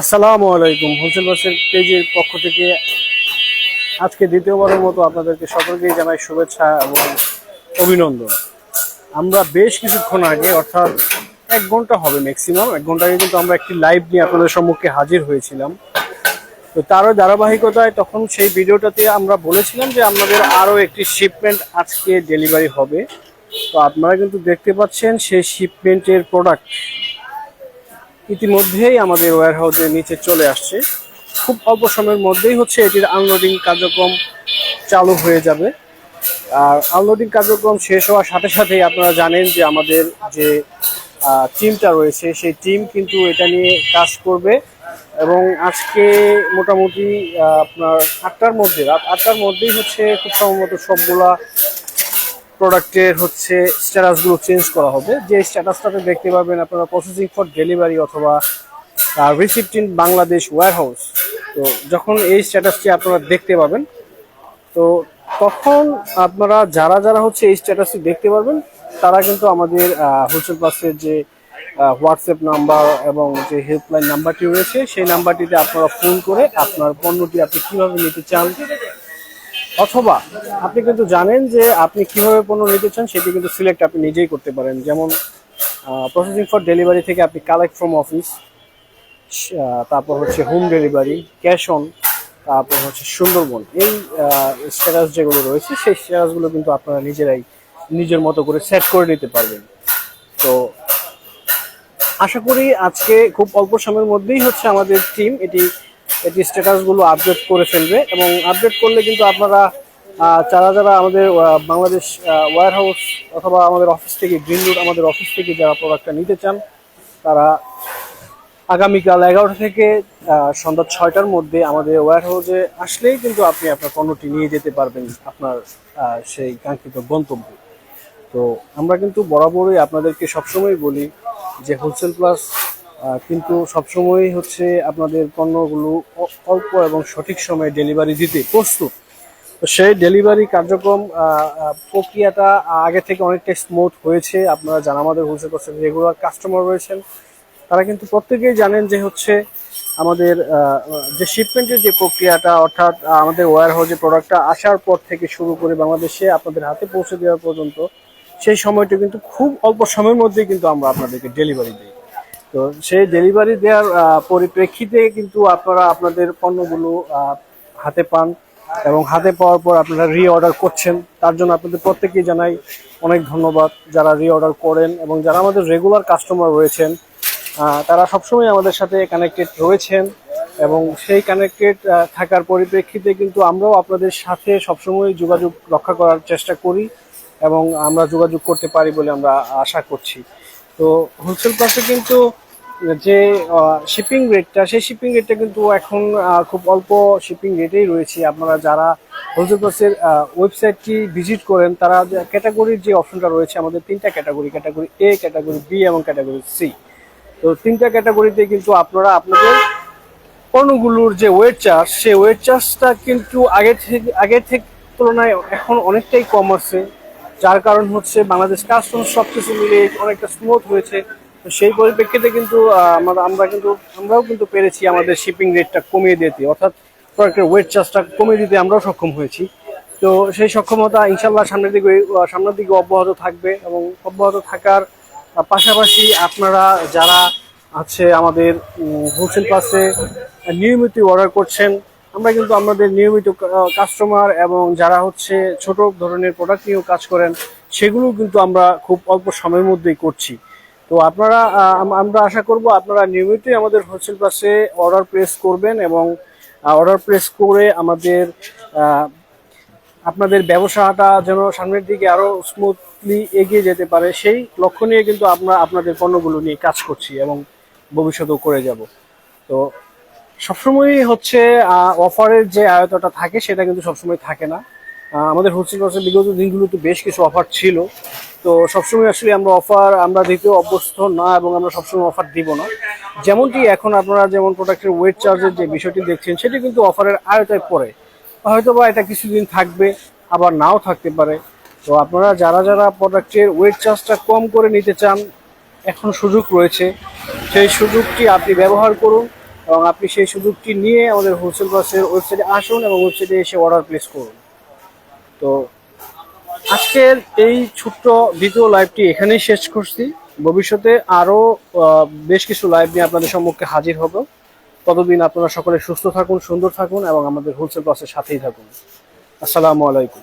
আসসালামু আলাইকুম। হোলসেল বাসের পেজের পক্ষ থেকে আজকে দ্বিতীয়বারের মতো আপনাদেরকে সকলকেই জানাই শুভেচ্ছা এবং অভিনন্দন। আমরা বেশ কিছুক্ষণ আগে, অর্থাৎ এক ঘণ্টা হবে ম্যাক্সিমাম এক ঘণ্টা আগে কিন্তু আমরা একটি লাইভ নিয়ে আপনাদের সম্মুখে হাজির হয়েছিলাম। তো তারও ধারাবাহিকতায় তখন সেই ভিডিওটাতে আমরা বলেছিলাম যে আমাদের আরও একটি শিপমেন্ট আজকে ডেলিভারি হবে। তো আপনারা কিন্তু দেখতে পাচ্ছেন সেই শিপমেন্টের প্রোডাক্ট ইতিমধ্যেই আমাদের ওয়্যার হাউসের নিচে চলে আসছে। খুব অল্প সময়ের মধ্যেই হচ্ছে এটির আনলোডিং কার্যক্রম চালু হয়ে যাবে। আর আনলোডিং কার্যক্রম শেষ হওয়ার সাথে সাথেই আপনারা জানেন যে আমাদের যে টিমটা রয়েছে, সেই টিম কিন্তু এটা নিয়ে কাজ করবে। এবং আজকে মোটামুটি আপনার আটটার মধ্যে, রাত আটটার মধ্যেই হচ্ছে খুব সম্ভবত সবগুলা প্রোডাক্টের হচ্ছে স্ট্যাটাসগুলো চেঞ্জ করা হবে। যে স্ট্যাটাসটাতে দেখতে পাবেন আপনারা প্রসেসিং ফর ডেলিভারি অথবা রিসিপ্ট ইন বাংলাদেশ হাউস তো যখন এই স্ট্যাটাসটি আপনারা দেখতে পাবেন, তো তখন আপনারা যারা যারা হচ্ছে এই স্ট্যাটাসটি দেখতে পারবেন, তারা কিন্তু আমাদের হোলসেল পাসের যে হোয়াটসঅ্যাপ নাম্বার এবং যে হেল্পলাইন নাম্বারটি রয়েছে, সেই নাম্বারটিতে আপনারা ফোন করে আপনার পণ্যটি আপনি কীভাবে নিতে চান অথবা আপনি কিন্তু জানেন যে আপনি কীভাবে পণ্য নিতে চান, সেটি কিন্তু সিলেক্ট আপনি নিজেই করতে পারেন। যেমন প্রসেসিং ফর ডেলিভারি থেকে আপনি কালেক্ট ফ্রম অফিস তারপর হচ্ছে হোম ডেলিভারি ক্যাশ অন তারপর হচ্ছে সুন্দরবন। এই স্ট্যাটাস যেগুলো রয়েছে, সেই স্ট্যাটাসগুলো কিন্তু আপনারা নিজেরাই নিজের মতো করে সেট করে নিতে পারবেন। তো আশা করি আজকে খুব অল্প সময়ের মধ্যেই হচ্ছে আমাদের টিম এটি এটি স্ট্যাটাসগুলো আপডেট করে ফেলবে এবং আপডেট করলে কিন্তু আপনারা যারা যারা আমাদের বাংলাদেশ ওয়্যার হাউস অথবা আমাদের অফিস থেকে গ্রিন রুট আমাদের অফিস থেকে যারা প্রোডাক্টটা নিতে চান, তারা আগামীকাল এগারোটা থেকে সন্ধ্যা ছয়টার মধ্যে আমাদের ওয়্যার হাউসে আসলেই কিন্তু আপনি আপনার পণ্যটি নিয়ে যেতে পারবেন আপনার সেই কাঙ্ক্ষিত গন্তব্যে। তো আমরা কিন্তু বরাবরই আপনাদেরকে সবসময় বলি যে হোলসেল প্লাস কিন্তু সবসময়ই হচ্ছে আপনাদের পণ্যগুলো অল্প এবং সঠিক সময়ে ডেলিভারি দিতে প্রস্তুত। সেই ডেলিভারি কার্যক্রম প্রক্রিয়াটা আগে থেকে অনেকটা স্মুথ হয়েছে। আপনারা যারা আমাদের হোলসেল করছেন রেগুলার কাস্টমার রয়েছেন, তারা কিন্তু প্রত্যেকেই জানেন যে হচ্ছে আমাদের যে শিপমেন্টের যে প্রক্রিয়াটা, অর্থাৎ আমাদের ওয়্যার হাউসে প্রোডাক্টটা আসার পর থেকে শুরু করে বাংলাদেশে আপনাদের হাতে পৌঁছে দেওয়া পর্যন্ত, সেই সময়টা কিন্তু খুব অল্প সময়ের মধ্যেই কিন্তু আমরা আপনাদেরকে ডেলিভারি দিই। তো সেই ডেলিভারি দেওয়ার পরিপ্রেক্ষিতে কিন্তু আপনারা আপনাদের পণ্যগুলো হাতে পান এবং হাতে পাওয়ার পর আপনারা রি অর্ডার করছেন। তার জন্য আপনাদের প্রত্যেকেই জানাই অনেক ধন্যবাদ যারা রি অর্ডার করেন এবং যারা আমাদের রেগুলার কাস্টমার রয়েছেন। তারা সবসময় আমাদের সাথে কানেক্টেড রয়েছেন এবং সেই কানেক্টেড থাকার পরিপ্রেক্ষিতে কিন্তু আমরাও আপনাদের সাথে সবসময় যোগাযোগ রক্ষা করার চেষ্টা করি এবং আমরা যোগাযোগ করতে পারি বলে আমরা আশা করছি। তো হোলসেল প্লাসে কিন্তু, যে শিপিং রেটটা সেই শিপিং রেটটা কিন্তু এখন খুব অল্প শিপিং রেটেই রয়েছে। আপনারা যারা হোলসেল প্লাসের ওয়েবসাইটটি ভিজিট করেন, তারা ক্যাটাগরির যে অপশনটা রয়েছে, আমাদের তিনটা category category A category B এবং ক্যাটাগরি সি তো তিনটা ক্যাটাগরিতে কিন্তু আপনারা আপনাদের পণ্যগুলোর যে ওয়েট চার্জ সেই ওয়েট চার্জটা কিন্তু আগের থেকে আগের থেকে তুলনায় এখন অনেকটাই কম আছে। যার কারণ হচ্ছে বাংলাদেশ কাস্টমস সব কিছু মিলে অনেকটা স্মুথ হয়েছে। তো সেই পরিপ্রেক্ষিতে কিন্তু আমরা কিন্তু আমরাও কিন্তু পেরেছি আমাদের শিপিং রেটটা কমিয়ে দিতে। অর্থাৎ প্রোডাক্টের ওয়েট চার্জটা কমিয়ে দিতে আমরাও সক্ষম হয়েছি। তো সেই সক্ষমতা ইনশাল্লাহ সামনের দিকে সামনের দিকে অব্যাহত থাকবে এবং অব্যাহত থাকার পাশাপাশি আপনারা যারা আছে আমাদের হোলসেল ক্লাসে নিয়মিত অর্ডার করছেন আমরা কিন্তু আমাদের নিয়মিত কাস্টমার এবং যারা হচ্ছে ছোট ধরনের প্রোডাক্ট নিয়েও কাজ করেন সেগুলো কিন্তু আমরা খুব অল্প সময়ের মধ্যেই করছি। তো আপনারা আমরা আশা করব আপনারা নিয়মিতই আমাদের হোলসেল ক্লাসে অর্ডার প্লেস করবেন এবং অর্ডার প্লেস করে আমাদের আপনাদের ব্যবসাটা যেন সামনের দিকে আরও স্মুথলি এগিয়ে যেতে পারে, সেই লক্ষ্য নিয়ে কিন্তু আমরা আপনাদের পণ্যগুলো নিয়ে কাজ করছি এবং ভবিষ্যতেও করে যাব। তো সবসময়ই হচ্ছে অফারের যে আয়তটা থাকে, সেটা কিন্তু সবসময় থাকে না। আমাদের হোলসেল ক্লাসের বিগত দিনগুলোতে বেশ কিছু অফার ছিল। তো সবসময় আসলে আমরা অফার আমরা দিতে অভ্যস্ত না এবং আমরা সবসময় অফার দিব না, যেমনটি এখন আপনারা যেমন প্রোডাক্টের ওয়েট চার্জের যে বিষয়টি দেখছেন, সেটি কিন্তু অফারের আয়তায় পড়ে। হয়তো বা এটা কিছুদিন থাকবে, আবার নাও থাকতে পারে। তো আপনারা যারা যারা প্রোডাক্টের ওয়েট চার্জটা কম করে নিতে চান, এখন সুযোগ রয়েছে। সেই সুযোগটি আপনি ব্যবহার করুন। এবং আপনি সেই সুযোগটি নিয়ে আমাদের হোলসেল বাসের ওয়েবসাইটে আসুন এবং ওয়েবসাইটে এসে অর্ডার প্লেস করুন। তো আজকের এই ছোট্ট দ্বিতীয় লাইভটি এখানেই শেষ করছি। ভবিষ্যতে আরও বেশ কিছু লাইভ নিয়ে আপনাদের সম্মুখে হাজির হব। ততদিন আপনারা সকলে সুস্থ থাকুন, সুন্দর থাকুন এবং আমাদের হোলসেল বাসের সাথেই থাকুন। আসসালামু আলাইকুম।